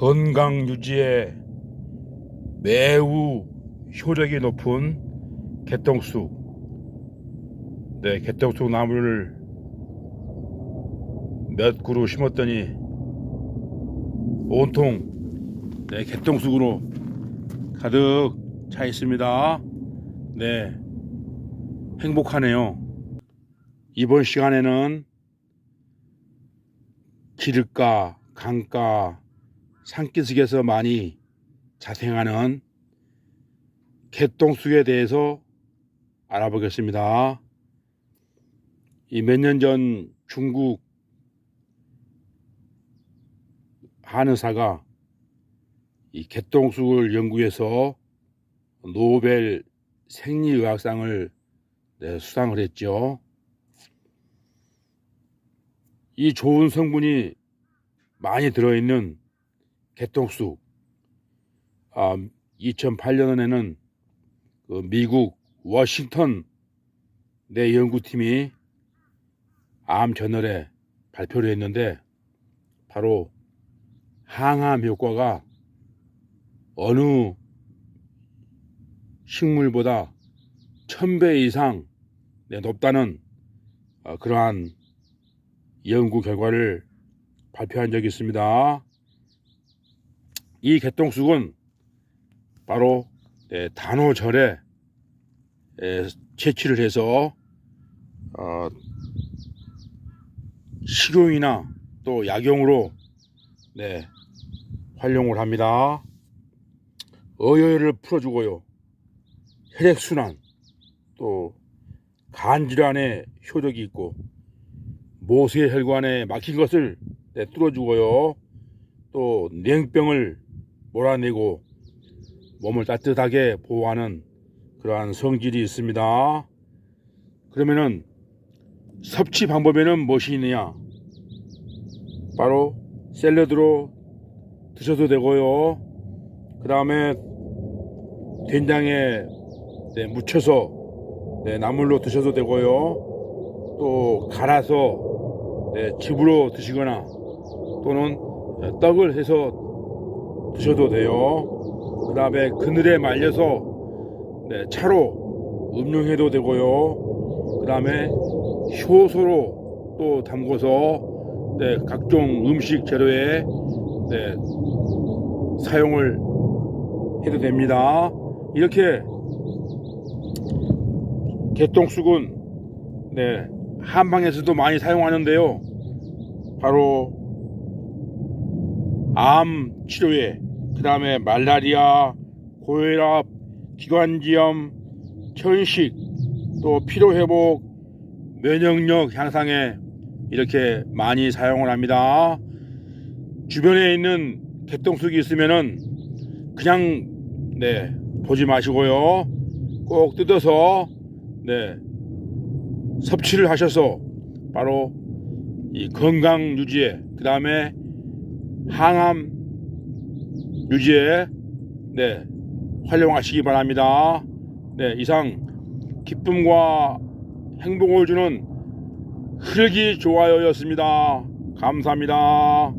건강 유지에 매우 효력이 높은 개똥쑥. 네, 개똥쑥 나무를 몇 그루 심었더니 온통 네, 개똥쑥으로 가득 차 있습니다. 네, 행복하네요. 이번 시간에는 길가, 강가, 산기슭에서 많이 자생하는 개똥쑥에 대해서 알아보겠습니다. 이 몇 년 전 중국 한의사가 이 개똥쑥을 연구해서 노벨 생리의학상을 네, 수상을 했죠. 이 좋은 성분이 많이 들어있는 개똥쑥. 아, 2008년에는 그 미국 워싱턴 내 연구팀이 암 저널에 발표를 했는데 바로 항암 효과가 어느 식물보다 천배 이상 네, 높다는 어, 그러한 연구 결과를 발표한 적이 있습니다. 이 개똥쑥은 바로 예, 단오절에 예, 채취를 해서 어, 식용이나 또 약용으로 네, 활용을 합니다. 어혈을 풀어주고요. 혈액순환, 또 간질환에 효력이 있고 모세 혈관에 막힌 것을 네, 뚫어주고요. 또 냉병을 몰아내고 몸을 따뜻하게 보호하는 그러한 성질이 있습니다. 그러면은 섭취 방법에는 무엇이 있느냐? 바로 샐러드로 드셔도 되고요. 그 다음에 된장에 네, 묻혀서 네, 나물로 드셔도 되고요. 또 갈아서 네, 즙으로 드시거나 또는 떡을 해서 드셔도 돼요. 그 다음에 그늘에 말려서 네, 차로 음용해도 되고요. 그 다음에 효소로 또 담궈서 네, 각종 음식 재료에 네, 사용을 해도 됩니다. 이렇게 개똥쑥은 네, 한방에서도 많이 사용하는데요. 바로 암 치료에 그 다음에 말라리아, 고혈압, 기관지염, 천식, 또 피로 회복, 면역력 향상에 이렇게 많이 사용을 합니다. 주변에 있는 개똥쑥이 있으면은 그냥 네 보지 마시고요. 꼭 뜯어서 네 섭취를 하셔서 바로 이 건강 유지에 그 다음에 항암 유지에 네 활용하시기 바랍니다. 네 이상 기쁨과 행복을 주는 흐르기 좋아요였습니다. 감사합니다.